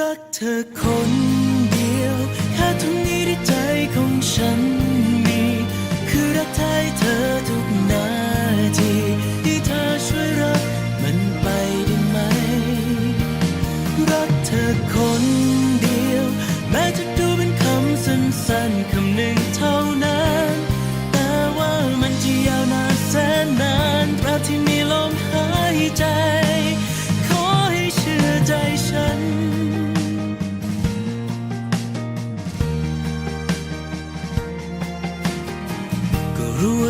รักเธอคนเดียวแค่ทุกนี้ที่ใจของฉันมี คือรักไทยเธอ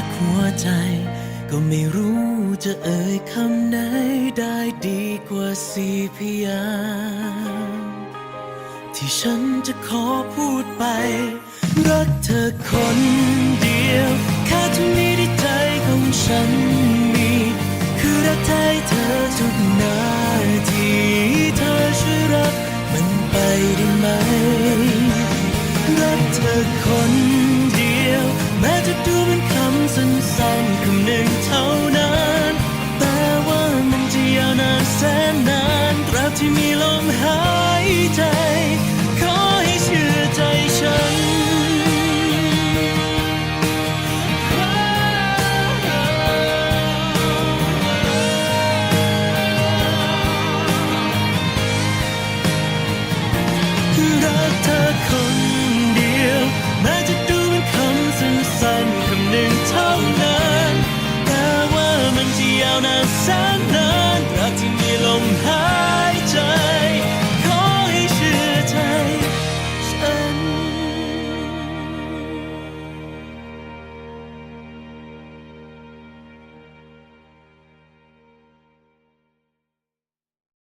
จากหัวใจ ก็ไม่รู้จะเอ่ยคำไหนได้ดีกว่าสี่พยางที่ฉันจะขอพูดไป รักเธอคนเดียว แค่ตรงนี้ที่ใจของฉันมี คือรักแท้เธอทุกนาทีเธอช่วยรักมันไปได้ไหม รักเธอค สั้นๆคำหนึ่งเท่านั้น แต่ว่ามันจะยาวนานแสนนานตราบที่มีลมหายใจ ขอให้เชื่อใจ